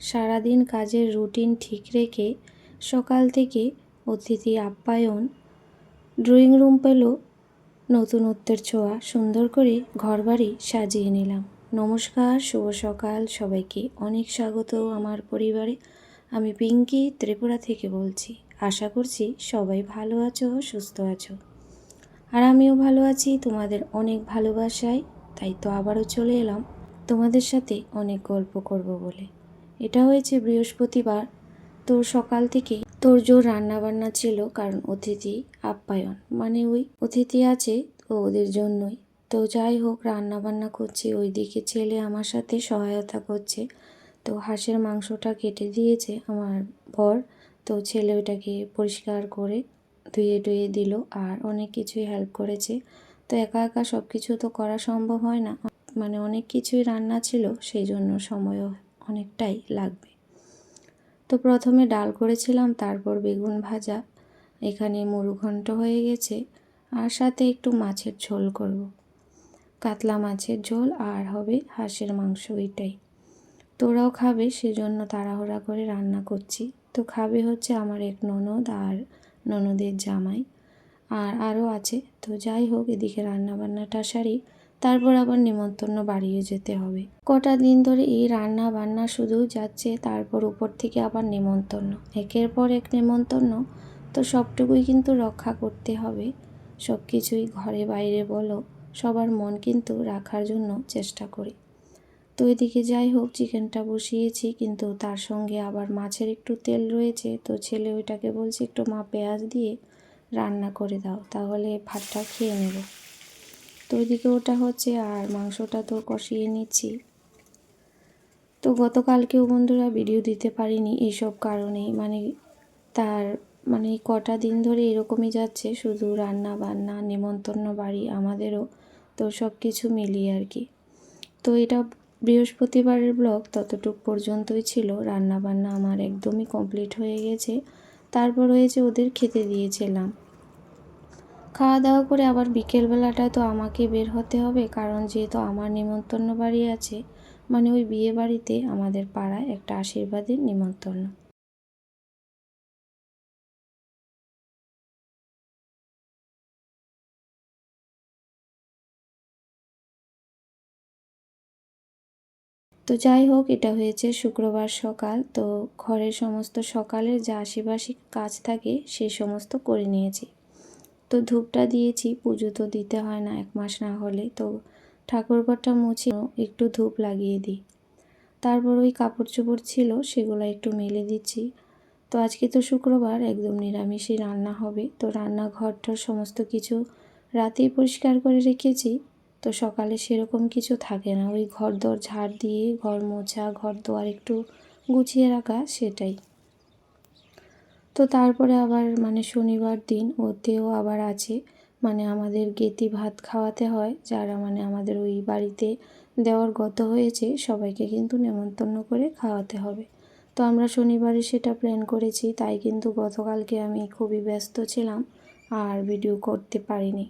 সারাদিন কাজের রুটিন ঠিক রেখে সকাল থেকে অতিথি আপ্যায়ন, ড্রয়িং রুম পেল নতুনত্বের ছোঁয়া, সুন্দর করে ঘরবাড়ি সাজিয়ে নিলাম। নমস্কার, শুভ সকাল, সবাইকে অনেক স্বাগত আমার পরিবারে। আমি পিঙ্কি, ত্রিপুরা থেকে বলছি। আশা করছি সবাই ভালো আছো, সুস্থ আছো। আর আমিও ভালো আছি, তোমাদের অনেক ভালোবাসায়। তাই তো আবারও চলে এলাম। তোমাদের সাথে অনেক গল্প করব বলে। এটা হয়েছে বৃহস্পতিবার। তোর সকাল থেকে তোর জোর রান্না বান্না ছিল, কারণ অতিথি আপ্যায়ন। মানে ওই অতিথি আছে তো ওদের জন্যই। তো যাই হোক রান্না বান্না করছি, ওইদিকে ছেলে আমার সাথে সহায়তা করছে। তো হাঁসের মাংসটা কেটে দিয়েছে আমার বর। তো ছেলে ওটাকে পরিষ্কার করে ধুয়ে টুয়ে দিল আর অনেক কিছুই হেল্প করেছে। তো একা একা সব কিছু তো করা সম্ভব হয় না। মানে অনেক কিছুই রান্না ছিল, সেই জন্য সময়ও অনেকটাই লাগবে। তো প্রথমে ডাল করেছিলাম, তারপর বেগুন ভাজা। এখানে মুরুঘণ্ট হয়ে গেছে আর সাথে একটু মাছের ঝোল করব। কাতলা মাছের ঝোল আর হবে হাঁসের মাংস এটাই। তোরাও খাবে, সেজন্য তাড়াহুড়া করে রান্না করছি। তো খাবে হচ্ছে আমার এক ননদ আর ননদের জামাই। আর আরও আছে। তো যাই হোক, এদিকে রান্না বান্নাটা সারি। তারপর আবার নিমন্ত্রণ বাড়িয়ে যেতে হবে। কটা দিন ধরে এই রান্না বান্না শুধু যাচ্ছে, তারপর উপর থেকে আবার নিমন্ত্রণ। একের পর এক নিমন্ত্রণ, তো সবটুকুই কিন্তু রক্ষা করতে হবে। সব কিছুই ঘরে বাইরে বলো, সবার মন কিন্তু রাখার জন্য চেষ্টা করি। তো এদিকে যাই হোক, চিকেনটা বসিয়েছি, কিন্তু তার সঙ্গে আবার মাছের একটু তেল রয়েছে, তো ছেলে ওইটাকে বলছে একটু মা পেঁয়াজ দিয়ে রান্না করে দাও, তাহলে ভাতটা খেয়ে নেব। তো ওইদিকে ওটা হচ্ছে আর মাংসটা তো কষিয়ে নিচ্ছি। তো গতকালকেও বন্ধুরা ভিডিও দিতে পারিনি এইসব কারণেই। মানে তার মানে কটা দিন ধরে এরকমই যাচ্ছে, শুধু রান্না বান্না, নেমন্তন্ন বাড়ি আমাদেরও তো সব কিছু মিলিয়ে আর কি। তো এটা বৃহস্পতিবারের ব্লগ, ততটুক পর্যন্তই ছিল। রান্না বান্না আমার একদমই কমপ্লিট হয়ে গেছে। তারপর হয়েছে ওদের খেতে দিয়েছিলাম। খাওয়া দাওয়া করে আবার বিকেলবেলাটা তো আমাকে বের হতে হবে, কারণ যেহেতু আমার নিমন্ত্রণ বাড়ি আছে মানে ওই বিয়ে বাড়িতে আমাদের পাড়ায় একটা আশীর্বাদের নিমন্ত্রণ। তো যাই হোক, এটা হয়েছে শুক্রবার সকাল। তো ঘরের সমস্ত সকালের যা আশিবাসী কাজ থাকে, সে সমস্ত করে নিয়েছি। তো ধূপটা দিয়েছি, পুজো তো দিতে হয় না এক মাস না হলে। তো ঠাকুরঘরটা মুছে একটু ধূপ লাগিয়ে দিই। তারপর ওই কাপড় চোপড় ছিল, সেগুলো একটু মেলে দিচ্ছি। তো আজকে তো শুক্রবার, একদম নিরামিষই রান্না হবে। তো রান্নাঘরটার সমস্ত কিছু রাতেই পরিষ্কার করে রেখেছি। তো সকালে সেরকম কিছু থাকে না। ওই ঘর দর ঝাড় দিয়ে, ঘর মোছা ঘর দোয়ার একটু গুছিয়ে রাখা, সেটাই। তো তারপরে আবার মানে শনিবার দিন ওতেও আবার আছে। মানে আমাদের গেতি ভাত খাওয়াতে হয়, যারা মানে আমাদের ওই বাড়িতে দেওয়ার গত হয়েছে, সবাইকে কিন্তু নেমন্তন্ন করে খাওয়াতে হবে। তো আমরা শনিবারে সেটা প্ল্যান করেছি, তাই কিন্তু গতকালকে আমি খুবই ব্যস্ত ছিলাম, আর ভিডিও করতে পারিনি।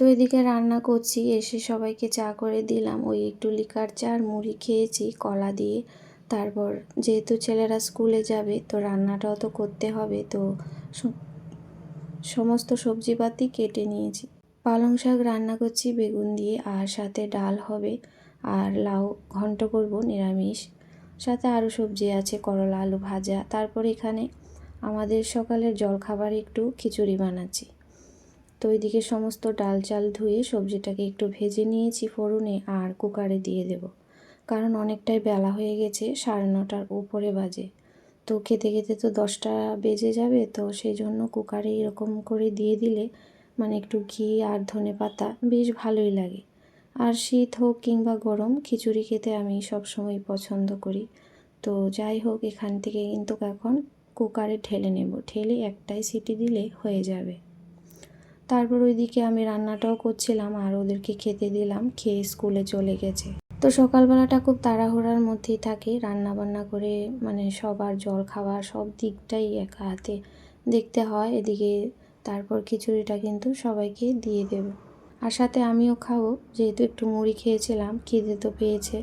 তো এদিকে রান্না করছি, এসে সবাইকে চা করে দিলাম। ওই একটু লিকার চা আর মুড়ি খেয়েছি, কলা দিয়ে। তারপর যেহেতু ছেলেরা স্কুলে যাবে, তো রান্নাটাও তো করতে হবে, তো সমস্ত সবজিপাতি কেটে নিয়েছি। পালং শাক রান্না করছি, বেগুন দিয়ে, আর সাথে ডাল হবে। আর লাউ ঘন্ট করব, নিরামিষ। সাথে আরও সবজি আছে, করলা, আলু ভাজা। তারপর এখানে আমাদের সকালের জলখাবার একটু খিচুড়ি বানাচ্ছি। তো ওইদিকে সমস্ত ডাল চাল ধুয়ে সবজিটাকে একটু ভেজে নিয়েছি ফোড়নে আর কুকারে দিয়ে দেব। কারণ অনেকটাই বেলা হয়ে গেছে, সাড়ে নটার উপরে বাজে। তো খেতে খেতে তো দশটা বেজে যাবে, তো সেই জন্য কুকারে এরকম করে দিয়ে দিলে মানে একটু ঘি আর ধনে পাতা বেশ ভালোই লাগে। আর শীত হোক কিংবা গরম, খিচুড়ি খেতে আমি সবসময় পছন্দ করি। তো যাই হোক, এখান থেকে কিন্তু এখন কুকারে ঠেলে নেব। ঠেলে একটাই সিটি দিলে হয়ে যাবে। তারপর ওইদিকে আমি রান্নাটাও করছিলাম আর ওদেরকে খেতে দিলাম, খেয়ে স্কুলে চলে গেছে। তো সকালবেলাটা খুব তাড়াহুড়ার মধ্যেই থাকে রান্না বান্না করে মানে সবার জল খাবার সব দিকটাই একা হাতে দেখতে হয়। এদিকে তারপর খিচুড়িটা কিন্তু সবাইকে দিয়ে দেব। আর সাথে আমিও খাব, যেহেতু একটু মুড়ি খেয়েছিলাম, খিদে তো পেয়েছে।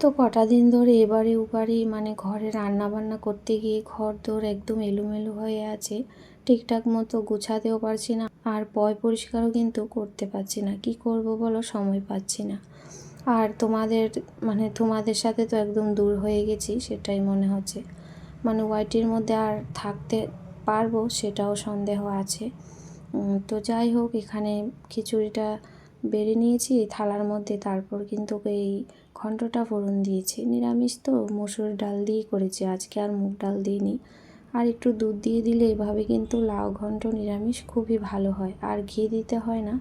তো কটা দিন ধরে এবারে ওবারে মানে ঘরে রান্না বান্না করতে গিয়ে ঘর দোর একদম এলোমেলো হয়ে আছে। ঠিকঠাক মতো গুছাতেও পারছি না আর পয় পরিষ্কারও কিন্তু করতে পারছি না। কি করব বলো? সময় পাচ্ছি না। আর তোমাদের মানে তোমাদের সাথে তো একদম দূর হয়ে গেছি, সেটাই মনে হচ্ছে। মানে ওয়াইটির মধ্যে আর থাকতে পারব, সেটাও সন্দেহ আছে। তো যাই হোক, এখানে খিচুড়িটা বেড়ে নিয়েছি থালার মধ্যে। তারপর কিন্তু ওকে এই ঘন্টটা ফোড়ন দিয়েছি। নিরামিষ তো, মসুর ডাল দিয়েই করেছি। আজকে আর মুগ ডাল দিইনি। আর একটু দুধ দিয়ে দিলে এভাবে কিন্তু লাউ ঘন্ট নিরামিষ খুবই ভালো হয়। আর ঘি দিতে হয় না।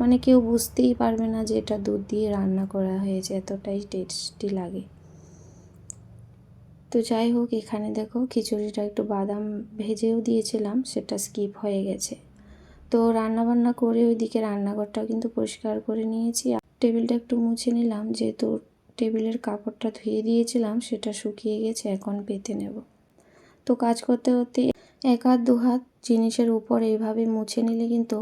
মানে কেউ বুঝতেই পারবে না যে এটা দুধ দিয়ে রান্না করা হয়েছে। এতটাই টেস্টি লাগে। তো যাই হোক, এখানে দেখো খিচুড়িটা একটু বাদাম ভেজেও দিয়েছিলাম। সেটা স্কিপ হয়ে গেছে। তো রান্না বান্না করে ওইদিকে রান্নাঘরটাও কিন্তু পরিষ্কার করে নিয়েছি। টেবিলটা একটু মুছে নিলাম, যেহেতু টেবিলের কাপড়টা ধুয়ে দিয়েছিলাম, সেটা শুকিয়ে গেছে, এখন পেতে নেব। তো কাজ করতে করতে এক হাত, দু হাত জিনিসের উপর এইভাবে মুছে নিলে কিন্তু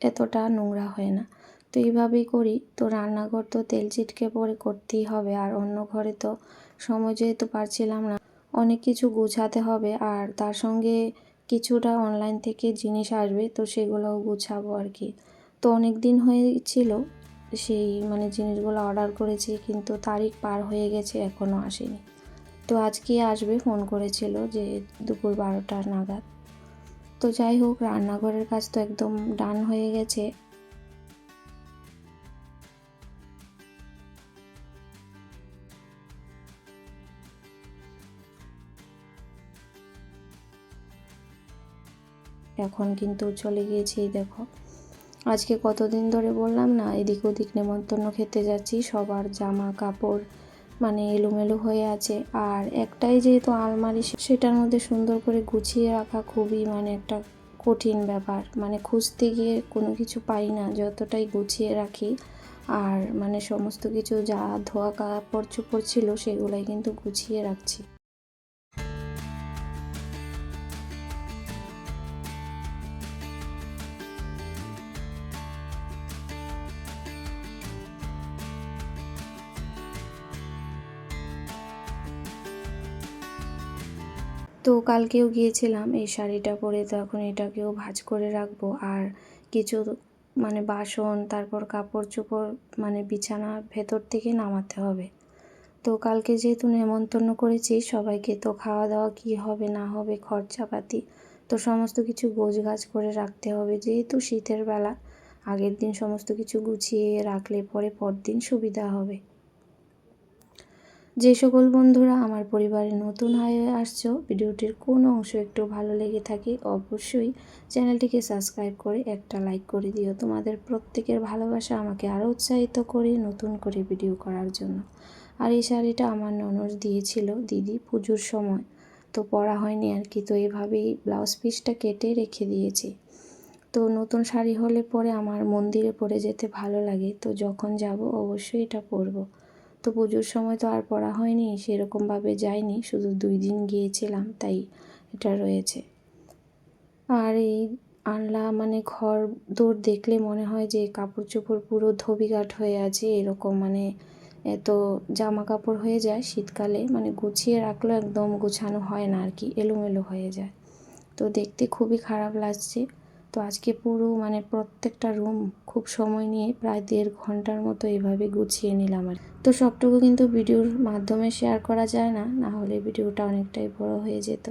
এতটা নোংরা হয় না। তো এইভাবেই করি। তো রান্নাঘর তো তেল চিটকে পরে করতেই হবে, আর অন্য ঘরে তো সময় যেহেতু পারছিলাম না, অনেক কিছু গুছাতে হবে। আর তার সঙ্গে কিছুটা অনলাইন থেকে জিনিস আসবে, তো সেগুলোও গুছাবো আর কি তো অনেক দিন হয়েছিল, সেই মানে জিনিসগুলো অর্ডার করেছি, কিন্তু তারিখ পার হয়ে গেছে এখনও আসেনি। তো আজকে আসবে ফোন করেছিল যে দুপুর বারোটা নাগাদ। তো যাই হোক, রান্নাঘরের কাজ তো একদম ডান হয়ে গেছে। এখন কিন্তু চলে গিয়েছি দেখো। আজকে কতদিন ধরে বললাম না, এদিক ওদিক নেমন্তন্ন খেতে যাচ্ছি, সবার জামা কাপড় মানে এলোমেলো হয়ে আছে। আর একটাই যেহেতু আলমারি সেটার মধ্যে সুন্দর করে গুছিয়ে রাখা খুবই মানে একটা কঠিন ব্যাপার। মানে খুঁজতে গিয়ে কোনো কিছু পাই না, যতটাই গুছিয়ে রাখি। আর মানে সমস্ত কিছু যা ধোয়া কাপড় চোপড় ছিল, সেগুলাই কিন্তু গুছিয়ে রাখছি। তো কালকেও গিয়েছিলাম এই শাড়িটা পরে, তো এখন এটাকেও ভাজ করে রাখব। আর কিছু মানে বাসন, তারপর কাপড় চোপড় মানে বিছানার ভেতর থেকে নামাতে হবে। তো কালকে যেহেতু নেমন্তন্ন করেছি, সবাইকে তো খাওয়া দাওয়া কী হবে, না হবে, খরচাপাতি, তো সমস্ত কিছু গোছগাছ করে রাখতে হবে। যেহেতু শীতের বেলা, আগের দিন সমস্ত কিছু গুছিয়ে রাখলে পরে পরদিন সুবিধা হবে। যে সকল বন্ধুরা আমার পরিবারে নতুন হয়ে আসছো, ভিডিওটির কোনো অংশ একটু ভালো লেগে থাকে অবশ্যই চ্যানেলটিকে সাবস্ক্রাইব করে একটা লাইক করে দিও। তোমাদের প্রত্যেকের ভালোবাসা আমাকে আরও উৎসাহিত করে নতুন করে ভিডিও করার জন্য। আর এই শাড়িটা আমার ননর দিয়েছিল দিদি পুজোর সময়। তো পরা হয়নি আর কি, তো এভাবেই ব্লাউজ পিসটা কেটে রেখে দিয়েছি। তো নতুন শাড়ি হলে পরে আমার মন্দিরে পরে যেতে ভালো লাগে, তো যখন যাব অবশ্যই এটা পরবো। তো পুজোর সময় তো আর পড়া হয়নি, সেরকমভাবে যাইনি, শুধু দুই দিন গিয়েছিলাম, তাই এটা রয়েছে। আর এই আনলা মানে ঘর দৌড় দেখলে মনে হয় যে কাপড় চোপড় পুরো ধবিঘাট হয়ে আছে, এরকম মানে এত জামা কাপড় হয়ে যায় শীতকালে মানে গুছিয়ে রাখলেও একদম গোছানো হয় না আর কি, এলোমেলো হয়ে যায়। তো দেখতে খুবই খারাপ লাগছে। তো আজকে পুরো মানে প্রত্যেকটা রুম খুব সময় নিয়ে প্রায় দেড় ঘণ্টার মতো এভাবে গুছিয়ে নিলাম আর তো সবটুকু কিন্তু ভিডিওর মাধ্যমে শেয়ার করা যায় না না হলে ভিডিওটা অনেকটাই বড় হয়ে যেত।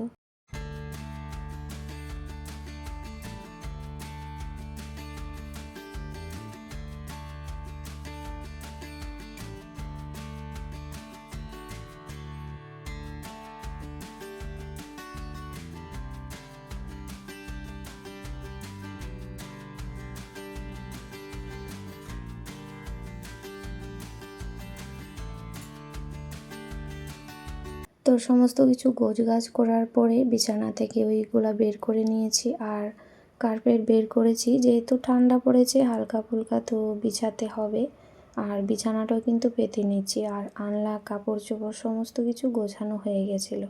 তো সমস্ত কিছু গোছগাছ করার পরে বিছানা থেকে ওইগুলো বের করে নিয়েছি আর কার্পেট বের করেছি। যেহেতু ঠান্ডা পড়েছে, হালকা ফুলকা তো বিছাতে হবে। আর বিছানাটাও কিন্তু পেতে নিচ্ছি। আর আনলা কাপড় চোপড় সমস্ত কিছু গোছানো হয়ে গেছিল।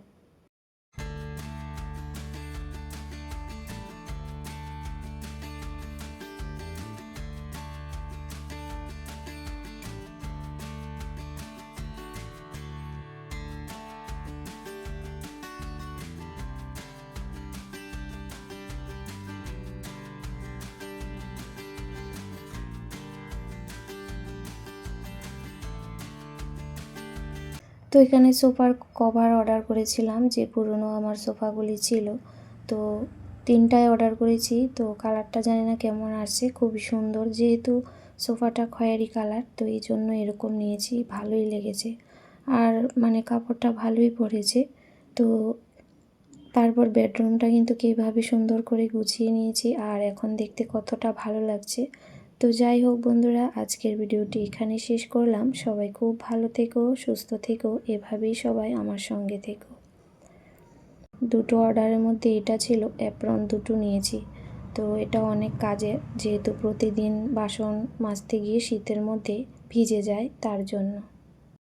তো এখানে সোফার কভার অর্ডার করেছিলাম, যে পুরনো আমার সোফাগুলি ছিল। তো তিনটায় অর্ডার করেছি, তো কালারটা জানি না কেমন আসছে, খুবই সুন্দর যেহেতু সোফাটা খয়েরি কালার, তো এই জন্য এরকম নিয়েছি, ভালোই লেগেছে। আর মানে কাপড়টা ভালোই পড়েছে তো তারপর বেডরুমটা কিন্তু কীভাবে সুন্দর করে গুছিয়ে নিয়েছি, আর এখন দেখতে কতটা ভালো লাগছে। তো যাই হোক বন্ধুরা, আজকের ভিডিওটি এখানে শেষ করলাম। সবাই খুব ভালো থেকো, সুস্থ থেকো, এভাবেই সবাই আমার সঙ্গে থেকো। দুটো অর্ডারের মধ্যে এটা ছিল, অ্যাপ্রন দুটো নিয়েছি। তো এটা অনেক কাজে, যেহেতু প্রতিদিন বাসন মাজতে গিয়ে শীতের মধ্যে ভিজে যায়, তার জন্য।